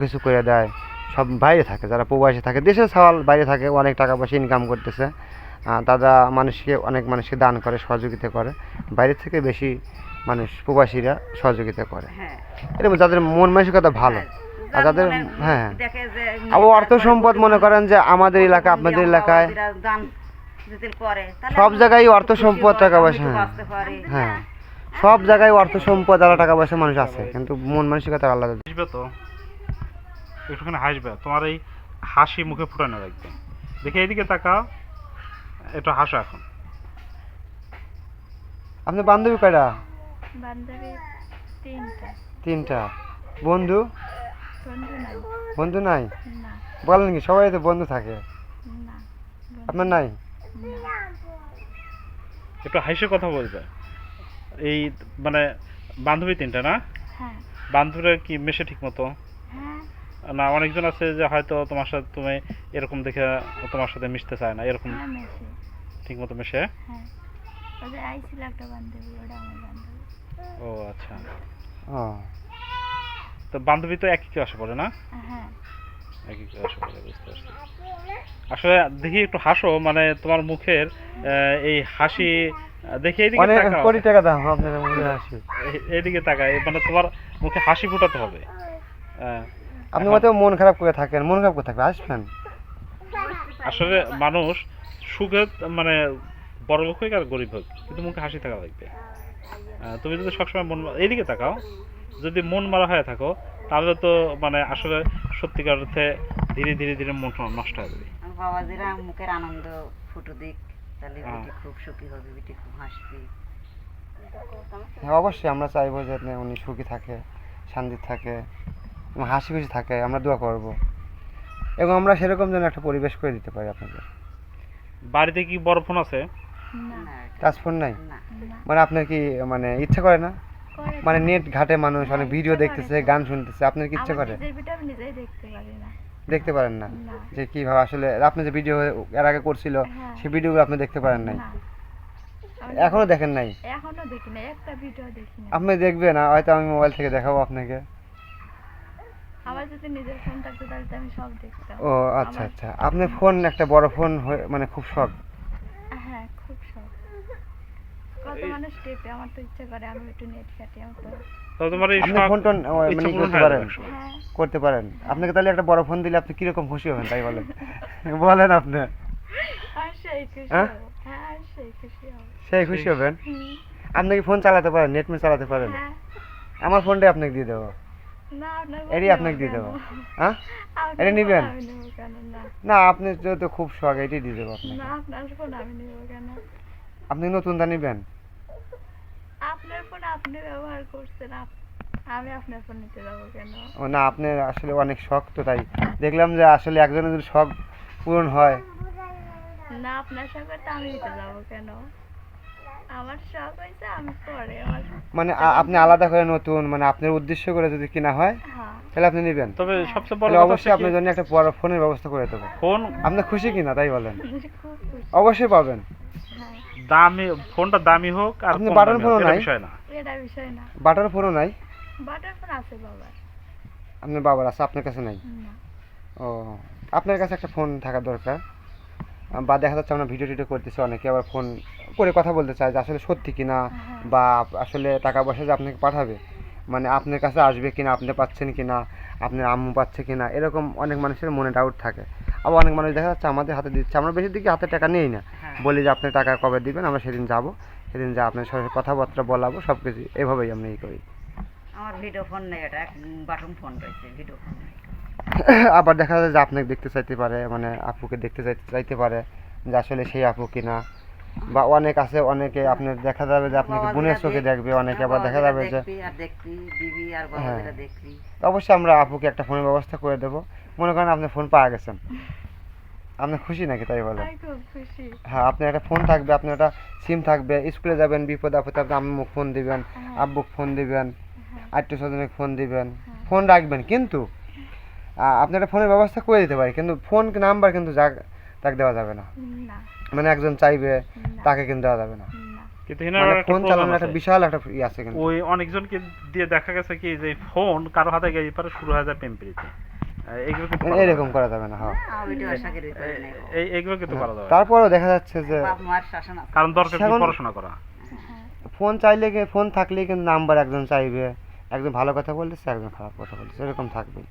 কিছু করে দেয়। সব বাইরে থাকে যারা প্রবাসী থাকে। দেশের সওয়াল বাইরে থাকে অনেক টাকা পয়সা ইনকাম করতেছে। তারা মানুষকে অনেক মানুষকে দান করে সহযোগিতা করে। বাইরে থেকে বেশি মানুষ প্রবাসীরা সহযোগিতা করে। হ্যাঁ। এরকম যাদের মন মানসিকতা ভালো আর যাদের হ্যাঁ। আবার অর্থ সম্পদ মনে করেন যে আমাদের এলাকা আপনাদের এলাকায় সব জায়গায় অর্থ সম্পদ টাকা পয়সা হ্যাঁ। হ্যাঁ। সব জায়গায় অর্থ সম্পদ আলাদা টাকা পয়সা মানুষ আছে কিন্তু মন মানসিকতা আলাদা। তো? একটুখানি হাসবে। তোমার এই হাসি মুখে ফুটানো রাখবে দেখে এইদিকে তাকাও। একটু হাসো এখন। আপনার বান্ধবী কয়টা? বান্ধবী তিনটা। তিনটা। বন্ধু? বন্ধু নাই। বলেন কি সবাই তো বন্ধু থাকে। আপনার নাই? একটু হাসে কথা বলবে। এই মানে বান্ধবী তিনটা না? হ্যাঁ। বান্ধবীরা কি মেশে ঠিক মতো না অনেকজন আছে যে হয়তো তোমার সাথে তুমি এরকম দেখে তোমার সাথে মিশতে চায় না এরকম হ্যাঁ ঠিক মতো মেশে? হ্যাঁ। ওদের আইছিল একটা বান্ধবী ওটা আমার বান্ধবী। ও আচ্ছা। ও। তো বান্ধবী তো একই ক্লাসে পড়ে না? হ্যাঁ। একই ক্লাসে পড়ে বুঝতে পারছি। আসলে দেখি একটু হাসো মানে তোমার মুখের আহ, এই হাসি দেখি এইদিকে তাকাও। কোটি টাকা দাম আপনার মুখে হাসি। এইদিকে তাকায় মানে তোমার মুখে হাসি ফুটাতে হবে। আহ, আপনি মতো মন খারাপ করে থাকেন মন খারাপ করে থাকবে আসবেন। আসলে মানুষ সুখে মানে বড় লোক হোক আর গরিব হোক কিন্তু মুখে হাসি থাকা লাগবে। তুমি যদি সবসময় মন এইদিকে তাকাও যদি মন মারা হয়ে থাকো তাহলে তো মানে আসলে সত্যিকার অর্থে ধীরে ধীরে ধীরে মন নষ্ট হয়ে যাবে। বাবাজিরা মুখের আনন্দ ফুটো দিক তাহলে হ্যাঁ। খুব সুখী হবে বেটি খুব হাসবে। হ্যাঁ অবশ্যই আমরা চাইব যে উনি সুখী থাকে শান্তি থাকে। হাসি খুশি থাকে আমরা দোয়া করব। এবং আমরা সেরকম যেন একটা পরিবেশ করে দিতে পারি আপনাদের। বাড়িতে কি বড় ফোন আছে? টাচ ফোন নাই? মানে আপনার কি মানে ইচ্ছা করে না? করে মানে নেট ঘাটে মানুষ অনেক ভিডিও দেখতেছে গান শুনতেছে আপনার কি ইচ্ছে করে? নিজের ভিডিও আমি দেখতে পারি না। দেখতে পারেন না? যে কীভাবে আসলে আপনি যে ভিডিও এর আগে করছিল হ্যাঁ। সেই ভিডিওগুলো আপনি দেখতে পারেন নাই? না। এখনও দেখেন নাই? এখনও দেখি না একটা ভিডিও দেখি আপনি দেখবেন হয়তো আমি মোবাইল থেকে দেখাবো আপনাকে। আমার যদি নিজের ফোন থাকতো তাহলে তো আমি সব দেখতাম। ও আচ্ছা আচ্ছা। আপনার ফোন একটা বড় ফোন হয়ে মানে খুব শখ। হ্যাঁ খুব শখ। কত মানুষ টেপে? আমার তো ইচ্ছে করে আমি একটু নেট আমার তো আপনি ফোন টোন মানে করতে পারেন। যাবে হ্যাঁ। করতে পারেন। আপনাকে তাহলে একটা বড় ফোন দিলে আপনি কীরকম খুশি হবেন তাই বলেন। বলেন আপনি। সেই খুশি হ্যাঁ? হব। হ্যাঁ সেই খুশি হব। সেই খুশি হবেন? আপনি কি ফোন চালাতে পারেন? নেট চালাতে পারেন? আমার ফোনটাই আপনাকে দিয়ে দেবো। না আপনার আপনাকে দিয়ে দেবো। হ্যাঁ? এটা নিবেন? না না। আপনি যেহেতু খুব শখ এটাই দিয়ে দেবো আপনি নতুনটা নিবেন? আপনার ফোন আপনি ব্যবহার করছেন আমি আপনার ফোন নিতে যাব কেন? ও না আপনার আসলে অনেক শখ তো তাই দেখলাম যে আসলে একজনের যদি শখ পূরণ হয়। না আপনার তো আমি নিতে যাব কেন? আমার শখ হয়েছে আমি পরে আমার মানে আপনি আলাদা করে নতুন মানে আপনার উদ্দেশ্য করে যদি কিনা হয় হ্যাঁ। তাহলে আপনি নেবেন। তবে সবচেয়ে বড় কথা অবশ্যই আপনার জন্য একটা বড় ফোনের ব্যবস্থা করে দেবো। ফোন আপনি খুশি কিনা তাই বলেন? খুশি। অবশ্যই পাবেন। হ্যাঁ। দামি ফোনটা দামি হোক আর আপনি বাটন ফোনও নাই? বিষয় না। এটা বিষয় না। বাটার ফোনও নাই? বাটার ফোন আছে বাবার। আপনার বাবার আছে আপনার কাছে নাই? ও আপনার কাছে একটা ফোন থাকা দরকার। বা দেখা যাচ্ছে আমরা ভিডিও টিডিও করতেছি অনেকে আবার ফোন করে কথা বলতে চায় যে আসলে সত্যি কিনা হ্যাঁ। বা আসলে টাকা পয়সা যে আপনাকে পাঠাবে মানে আপনার কাছে আসবে কিনা আপনি পাচ্ছেন কিনা আপনার আম্মু পাচ্ছে কিনা এরকম অনেক মানুষের মনে ডাউট থাকে। আবার অনেক মানুষ দেখা যাচ্ছে আমাদের হাতে দিচ্ছে আমরা বেশি দিকে হাতে টাকা নেই না। হ্যাঁ। বলি যে আপনি টাকা কবে দিবেন আমরা সেদিন যাব সেদিন যা আপনার সাথে কথাবার্তা বলাবো সব কিছু এভাবেই আমরা ই করি। আমার ভিডিও ফোন নেই এটা বাটন ফোন রয়েছে ভিডিও ফোন আবার দেখা যায় যে আপনাকে দেখতে চাইতে পারে মানে আপুকে দেখতে চাইতে চাইতে পারে যে আসলে সেই আপু কিনা। বা অনেক আছে অনেকে আপনার দেখা যাবে যে আপনাকে বোনের চোখে দেখবে অনেকে আবার দেখা যাবে যে দেখবি আর দেখবি দিবি আর হ্যাঁ। অবশ্যই আমরা আপুকে একটা ফোনের ব্যবস্থা করে দেবো মনে করেন আপনি ফোন পাওয়া গেছেন আপনি খুশি নাকি তাই বলেন আমি খুব খুশি হ্যাঁ আপনার একটা ফোন থাকবে আপনার একটা সিম থাকবে স্কুলে যাবেন বিপদ আপদে আপনি আম্মুক ফোন দিবেন হ্যাঁ। আব্বুক ফোন দিবেন হ্যাঁ। আত্মীয় স্বজনকে ফোন দিবেন। ফোন রাখবেন কিন্তু আপনি একটা ফোনের ব্যবস্থা করে দিতে পারি কিন্তু ফোন নাম্বার কিন্তু যাক তাকে দেওয়া যাবে না। না। মানে একজন চাইবে তাকে কিন্তু দেওয়া যাবে না। কিন্তু মানে একটা ফোন চালানোর একটা বিশাল একটা ই আছে কিন্তু। ওই অনেকজনকে দিয়ে দেখা গেছে কি যে ফোন কারও হাতে গিয়ে পারে শুরু হয়ে যায় কিন্তু করা এরকম করা যাবে না হ্যাঁ। আমি তো আশা করি করে এই এইগুলো কিন্তু করা যাবে। তারপরেও দেখা যাচ্ছে যে মার শাসন আছে। কারণ দরকার কি পড়াশোনা করা। ফোন চাইলে কি- ফোন থাকলেই কিন্তু নাম্বার একজন চাইবে। একজন ভালো কথা বলতেছে একজন খারাপ কথা বলতেছে এরকম থাকবে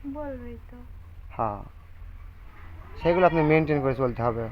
হ্যাঁ। সেগুলো আপনি মেনটেন করে চলতে হবে।